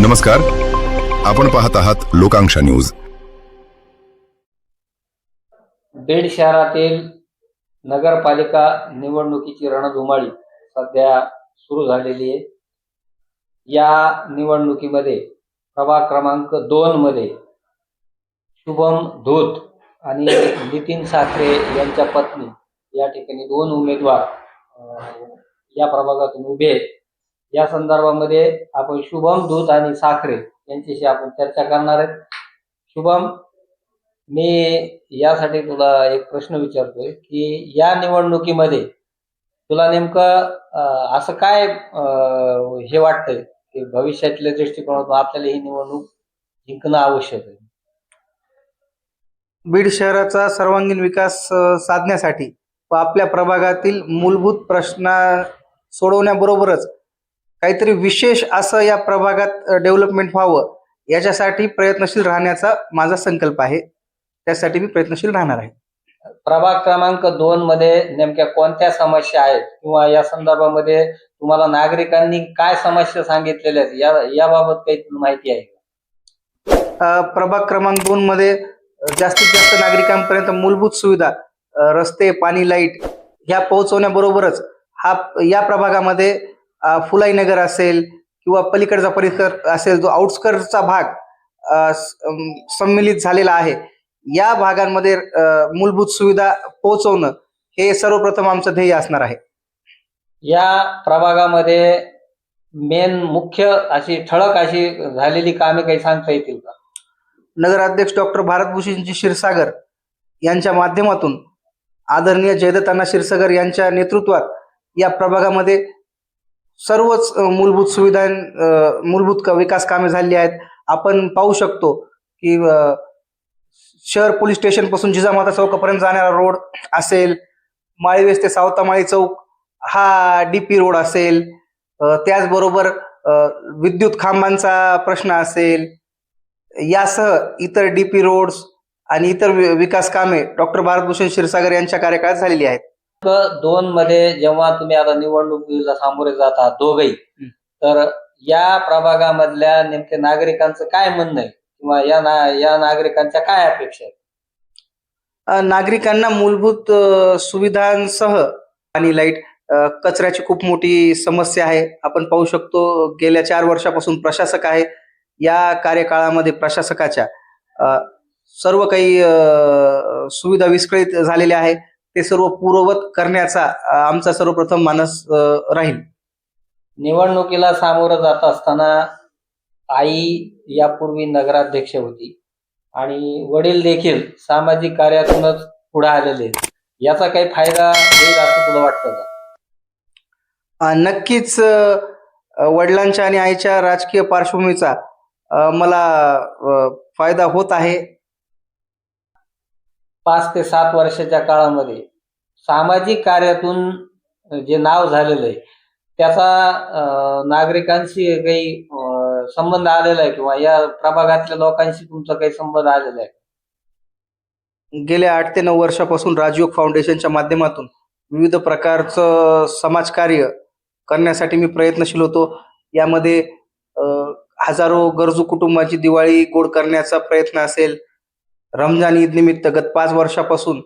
नमस्कार. आपण पाहत आहात लोकांक्षा न्यूज. बीड शहरातील नगरपालिका निवडणुकीची रणधुमाळी सध्या सुरू झालेली आहे. या निवडणुकीमध्ये प्रभाग क्रमांक दोन मध्ये शुभम धूत आणि नितीन साखरे यांच्या पत्नी या ठिकाणी दोन उमेदवार या प्रभागातून उभे आहेत. या संदर्भामध्ये आपण शुभम दूध आणि साखरे यांच्याशी आपण चर्चा करणार आहेत. शुभम मी यासाठी तुला एक प्रश्न विचारतोय की या निवडणुकीमध्ये तुला नेमकं असं काय हे वाटतंय की भविष्यातल्या दृष्टिकोनातून आपल्याला ही निवडणूक जिंकणं आवश्यक आहे? बीड शहराचा सर्वांगीण विकास साधण्यासाठी व आपल्या प्रभागातील मूलभूत प्रश्न सोडवण्याबरोबरच काहीतरी विशेष असं या प्रभागात डेव्हलपमेंट व्हावं याच्यासाठी प्रयत्नशील राहण्याचा माझा संकल्प आहे. त्यासाठी मी प्रयत्नशील राहणार आहे. प्रभाग क्रमांक दोन मध्ये नेमक्या कोणत्या समस्या आहेत? किंवा या संदर्भामध्ये तुम्हाला नागरिकांनी काय समस्या सांगितलेल्या आहेत? या याबाबत काही माहिती आहे प्रभाग क्रमांक दोन मध्ये जास्तीत जास्त नागरिकांपर्यंत मूलभूत सुविधा रस्ते पाणी लाइट ह्या पोहोचवण्याबरोबरच हा या प्रभागामध्ये अ, फुलाई नगर असेल किंवा पलीकडचा परिसर असेल जो आउटस्कर्टचा भाग अ, स- अम, सम्मिलित झालेला आहे या भागांमध्ये मूलभूत सुविधा पोहोचवणं हे सर्वप्रथम आमचं ध्येय असणार आहे. या प्रभागामध्ये मेन मुख्य अशी ठळक अशी झालेली कामे काही सांगता येतील का? नगराध्यक्ष डॉक्टर भारतभूषणजी क्षीरसागर यांच्या माध्यमातून आदरणीय जयदत्तांना क्षीरसागर यांच्या नेतृत्वात या प्रभागामध्ये सर्वच मूलभूत सुविधा मूलभूत क- विकास कामे झालेली आहेत. आपण पाहू शकतो की शहर पोलीस स्टेशनपासून जिजामाता चौकापर्यंत जाणारा रोड असेल माळीवेस ते सावतामाळी चौक हा डीपी रोड असेल त्याचबरोबर विद्युत खांबांचा प्रश्न असेल यासह इतर डीपी रोड्स आणि इतर विकास कामे डॉक्टर भारतभूषण क्षीरसागर यांच्या कार्यकाळात झालेली आहेत. दोन मध्ये जेव्हा तुम्ही आता निवडणुकीला सामोरे जात आहात दोघही तर या प्रभागामधल्या नेमके नागरिकांचं काय म्हणणं आहे? किंवा या ना या नागरिकांच्या काय अपेक्षा आहेत? नागरिकांना मूलभूत सुविधांसह आणि लाइट कचऱ्याची खूप मोठी समस्या आहे. आपण पाहू शकतो गेल्या चार वर्षापासून प्रशासक आहे. या कार्यकाळामध्ये प्रशासकाच्या सर्व काही सुविधा विस्कळीत झालेल्या आहे. ते सर्व पूर्ववत करण्याचा आमचा सर्वप्रथम मानस राहील. निवडणुकीला सामोरं जात असताना आई यापूर्वी नगराध्यक्ष होती आणि वडील देखील सामाजिक कार्यातूनच पुढे आलेले याचा काही फायदा होईल असं तुला वाटतं का? नक्कीच वडिलांच्या आणि आईच्या राजकीय पार्श्वभूमीचा मला फायदा होत आहे. पाच ते सात वर्षाच्या काळामध्ये सामाजिक कार्यातून जे नाव झालेलं आहे त्याचा नागरिकांशी काही संबंध आलेला आहे किंवा या प्रभागातल्या लोकांशी तुमचा काही संबंध आलेला आहे? गेल्या आठ ते नऊ वर्षापासून राजयोग फाउंडेशनच्या माध्यमातून विविध प्रकारचं समाजकार्य करण्यासाठी मी प्रयत्नशील होतो. यामध्ये हजारो गरजू कुटुंबाची दिवाळी गोड करण्याचा प्रयत्न असेल. रमजान ईद निमित्त गत पाच वर्षापासून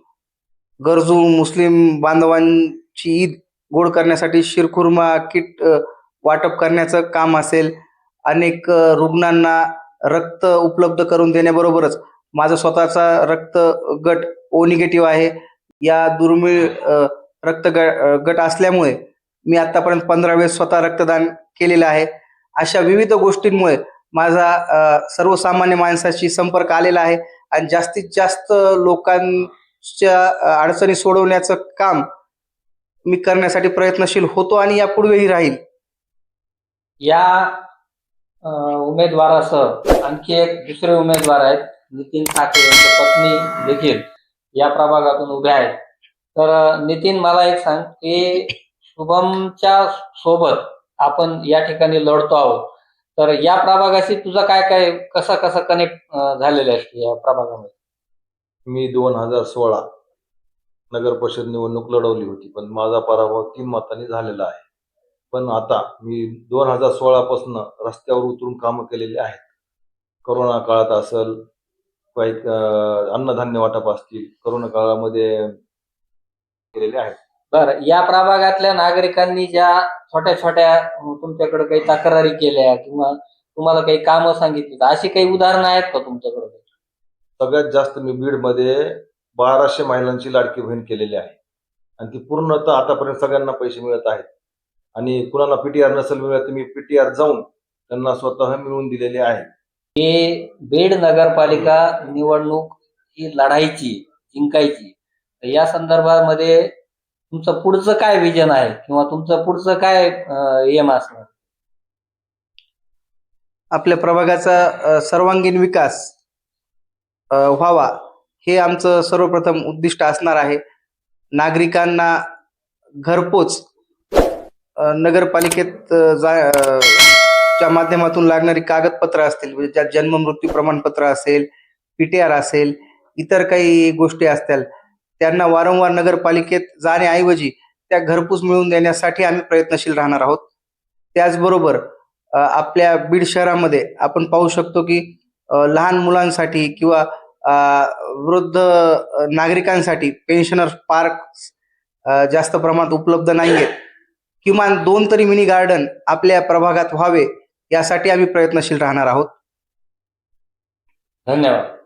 गरजू मुस्लिम बांधवांची ईद गोड करण्यासाठी शिरखुर्मा किट वाटप करण्याचं काम असेल. अनेक रुग्णांना रक्त उपलब्ध करून देण्याबरोबरच माझा स्वतःचा रक्त गट ओ निगेटिव्ह आहे. या दुर्मिळ रक्त ग- गट असल्यामुळे मी आतापर्यंत पंधरा वेळेस स्वतः रक्तदान केलेलं आहे. अशा विविध गोष्टींमुळे माझा सर्वसामान्य माणसाशी संपर्क आलेला आहे. आणि जास्तीत जास्त लोकां च्या अडचणी सोडवण्याचं काम मी करण्यासाठी प्रयत्नशील होतो आणि यापुढेही राहील. या उमेदवारासह आणखी एक दुसरे उमेदवार आहेत नितीन ठाकरे यांच्या पत्नी देखील या प्रभागातून उभ्या आहेत. तर नितीन मला एक सांग की शुभमच्या सोबत आपण या ठिकाणी लढतो आहोत. तर या प्रभागाशी तुझा काय काय कसा कसा कनेक्ट झालेला असतो या प्रभागामध्ये? मी दोन हजार सोळा नगर परिषद निवडणूक लढवली होती पण माझा पराभव तीन मतांनी झालेला आहे. पण आता मी दोन हजार सोळापासून रस्त्यावर उतरून कामं केलेली आहेत. करोना काळात असेल काही अन्नधान्य वाटप असतील करोना काळामध्ये केलेले आहेत. बरं या प्रभागातल्या नागरिकांनी ज्या छोट्या छोट्या तुमच्याकडे काही तक्रारी केल्या किंवा तुम्हाला काही कामं सांगितली अशी काही उदाहरणं आहेत का तुमच्याकडे? सगळ्यात जास्त मी बीडमध्ये बाराशे महिलांची लाडकी बहीण केलेली आहे. आणि ती पूर्णतः आतापर्यंत सगळ्यांना पैसे मिळत आहेत. आणि कुणाला पीटीआर नसेल मिळत तर मी पीटीआर जाऊन त्यांना स्वतः मिळवून दिलेले आहे. हे बीड नगरपालिका निवडणूक ही लढायची जिंकायची. तर या संदर्भामध्ये तुमचं पुढचं काय विजन आहे? किंवा तुमचं पुढचं काय एम असणार? आपल्या प्रभागाचा सर्वांगीण विकास व्हावा हे आमचं सर्वप्रथम उद्दिष्ट असणार आहे. नागरिकांना घरपोच नगरपालिकेत जा च्या माध्यमातून लागणारी कागदपत्र असतील म्हणजे ज्यात जन्म मृत्यू प्रमाणपत्र असेल पीटीआर असेल इतर काही गोष्टी असतील त्यांना वारंवार नगरपालिकेत जाण्याऐवजी त्या घरपोच मिळवून देण्यासाठी आम्ही प्रयत्नशील राहणार आहोत. त्याचबरोबर आपल्या बीड शहरामध्ये आपण पाहू शकतो की लहान मुलांसाठी किंवा वृद्ध नागरिकांसाठी पेन्शनर पार्क जास्त प्रमाणात उपलब्ध नाही आहेत किमान दोन तरी मिनी गार्डन आपल्या प्रभागात व्हावे यासाठी आम्ही प्रयत्नशील राहणार आहोत. धन्यवाद.